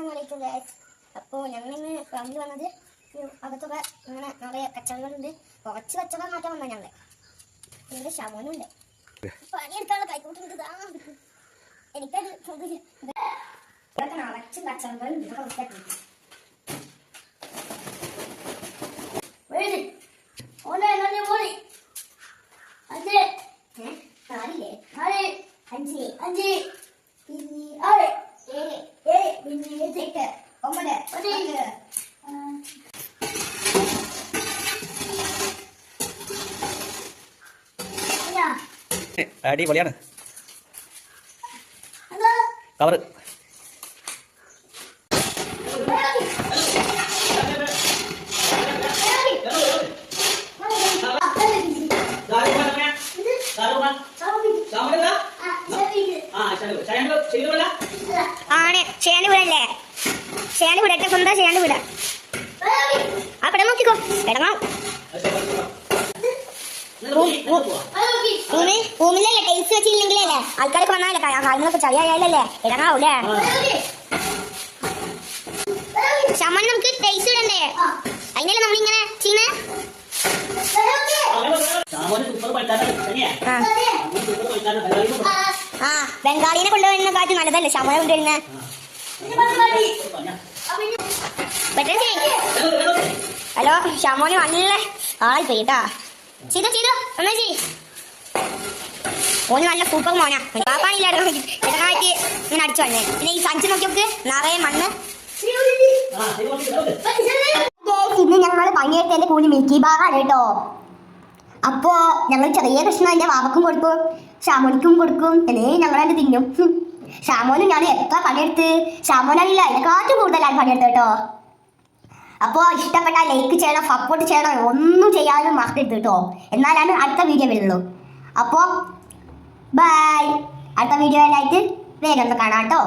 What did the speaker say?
അസ്സലാമലൈക്കും ഗൈസ് അപ്പോൾ ഇന്ന് ഫാമിലി വന്നത് അകത്തൊക്കെ ഇങ്ങനെ നിറയെ കച്ചവടങ്ങളുണ്ട് കുറച്ച് കച്ചവടം മാറ്റാൻ വന്നാൽ ഞങ്ങൾ ഇവിടെ ശമനുണ്ട് പണിയെടുക്കാനുള്ള കൈക്കോട്ട്. എനിക്കത്. ഇതൊക്കെ നിറച്ചും കച്ചവടങ്ങളുണ്ട് ഇതൊക്കെ. അഞ്ച്. അഞ്ച്. അഞ്ച്. ആറ്. അടിപൊളിയാണ് എന്താ? കവർ ആണ്. ചെയ്യാണ്ട് വിടല്ലേ? ചെയ്യാണ്ട് വിടട്ടെ സ്വന്തം ചെയ്യാണ്ട് വിട. ആ പടം നോക്കിക്കോ. ഇടങ്ങാം ആൾക്കാർക്ക് വന്നാലേ കാര്യങ്ങളൊക്കെ ചളിയായാലല്ലേ? ഇടങ്ങാവൂലേ? ശമന് നമുക്ക് ടൈൽസ് ഇടണ്ടേ? അതിനല്ലേ നമ്മളിങ്ങനെ ചെയ്യുന്നേ? ആ. ആ ബംഗാളിനെ കൊണ്ടുവരുന്ന കാറ്റ് നല്ലതല്ലേ? ശമന കൊണ്ടുവരുന്ന? ഹലോ ശമോന് നല്ല ആയി പോയിട്ടാ ചെയ്തോ ചെയ്തോ. എന്നാ ചെയ് ഓന് നല്ല സൂപ്പർ മോനാ. പാപ്പാണില്ലായിരുന്നു ഇടനായിട്ട് ഇങ്ങനെ അടിച്ചു വന്നേ. പിന്നെ ഈ സഞ്ചി നോക്കി നോക്ക്. നിറയെ മണ്ണ്. ഇന്ന് ഞങ്ങൾ എന്റെ കൂടി മിൽക്കി ബാഗാണ് കേട്ടോ. അപ്പോ ഞങ്ങൾ ചെറിയ കഷ്ണം എന്റെ വാവക്കും കൊടുക്കും. ഷാമോനിക്കും കൊടുക്കും. എന്നേ ഞങ്ങളത് തിന്നും. ഷാമോനും ഞാൻ എത്ര പണിയെടുത്ത്. ഷാമോനാണില്ല അതിനെക്കാട്ടും കൂടുതലാണ് പണിയെടുത്ത് കേട്ടോ. അപ്പോൾ ഇഷ്ടപ്പെട്ട ലൈക്ക് ചെയ്യണം സപ്പോർട്ട് ചെയ്യണം ഒന്നും ചെയ്യാനും മറക്കരുത് കേട്ടോ. എന്നാലാണ് അടുത്ത വീഡിയോ വരുള്ളൂ. അപ്പോൾ അടുത്ത വീഡിയോയിലായിട്ട് വേഗം കാണാം കേട്ടോ.